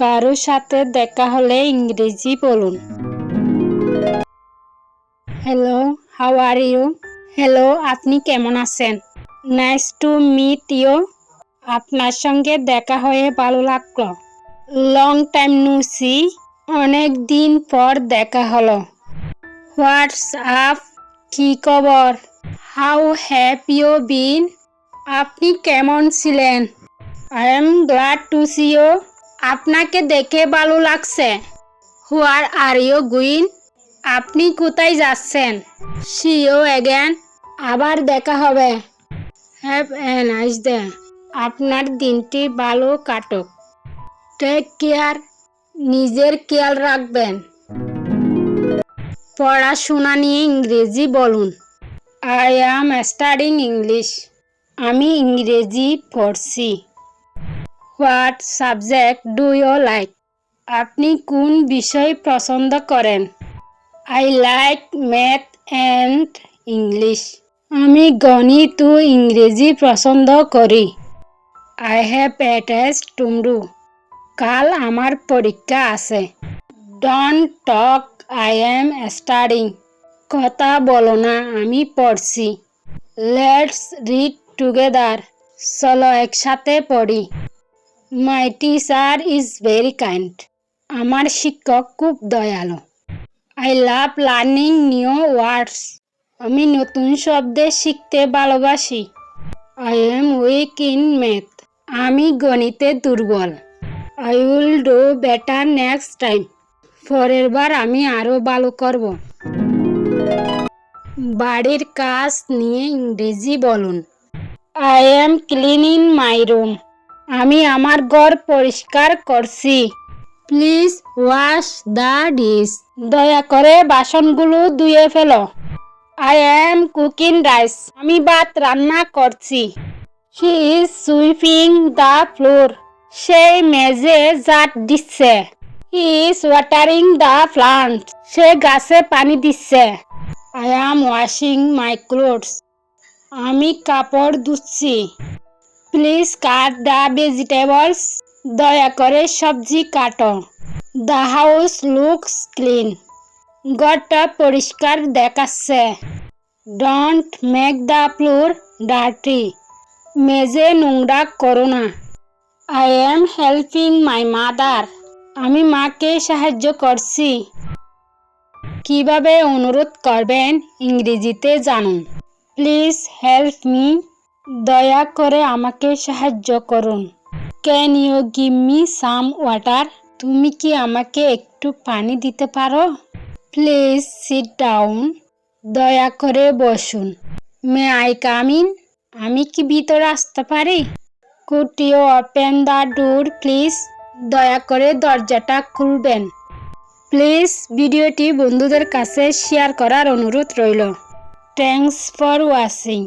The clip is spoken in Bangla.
কারও সাথে দেখা হলে ইংরেজি বলুন। Hello how are you hello আপনি কেমন আছেন? নাইস টু মিট ইউ আপনার সঙ্গে দেখা হয়ে ভালো লাগল। লং টাইম নু সি অনেক দিন পর দেখা হলো। হোয়াটস আপ কি খবর? হাউ হ্যাভ ইউ বিন আপনি কেমন ছিলেন? I am glad to see you আপনাকে দেখে ভালো লাগছে। হোয়ার আর ইউ গুইন আপনি কোথায় যাচ্ছেন? সি ইউ অ্যাগেন আবার দেখা হবে। হ্যাভ এ নাইস ডে আপনার দিনটি ভালো কাটুক। টেক কেয়ার নিজের খেয়াল রাখবেন। পড়াশোনা নিয়ে ইংরেজি বলুন। আই অ্যাম স্টাডিং ইংলিশ আমি ইংরেজি পড়ছি। What subject do you like আপনি কোন বিষয় পছন্দ করেন? I like math and English আমি গণিত ও ইংরেজি পছন্দ করি। আই হ্যাভ টেস্ট টুমরু কাল আমার পরীক্ষা আছে। Don't talk I am studying কথা বলো না, আমি পড়ছি। লেটস রিড টুগেদার চলো একসাথে পড়ি। My teacher is very kind আমার শিক্ষক খুব দয়ালু। I love learning new words আমি নতুন শব্দে শিখতে ভালোবাসি। I am weak in math আমি গণিতে দুর্বল। I will do better next time পরের বার আমি আরও ভালো করব। বাড়ির কাজ নিয়ে ইংরেজি বলুন। I am cleaning my room আমি আমার ঘর পরিষ্কার করছি। প্লিজ ওয়াশ দ্য ডিশ দয়া করে বাসনগুলো ধুয়ে ফেলো। আই এম কুকিং রাইস আমি ভাত রান্না করছি। She is sweeping the floor সেই মেজে জাট দিচ্ছে। He is watering the plant সে গাছে পানি দিচ্ছে। I am washing my clothes আমি কাপড় ধুচ্ছি। প্লিজ কাট দ্য ভেজিটেবলস, দয়া করে সবজি কাটো। The house looks clean. ঘরটা পরিষ্কার দেখাচ্ছে। Don't make the floor dirty. মেজে নোংরা করো না। I am helping my mother. আমি মাকে সাহায্য করছি। কীভাবে অনুরোধ করবেন ইংরেজিতে জানুন। Please help me. দয়া করে আমাকে সাহায্য করুন। Can you give me some water তুমি কি আমাকে একটু পানি দিতে পারো? প্লিজ সিট ডাউন দয়া করে বসুন। মে আই কামিন আমি কি ভিতরে আসতে পারি? Could you open the door please দয়া করে দরজাটা খুলবেন। প্লিজ ভিডিওটি বন্ধুদের কাছে শেয়ার করার অনুরোধ রইল। Thanks for watching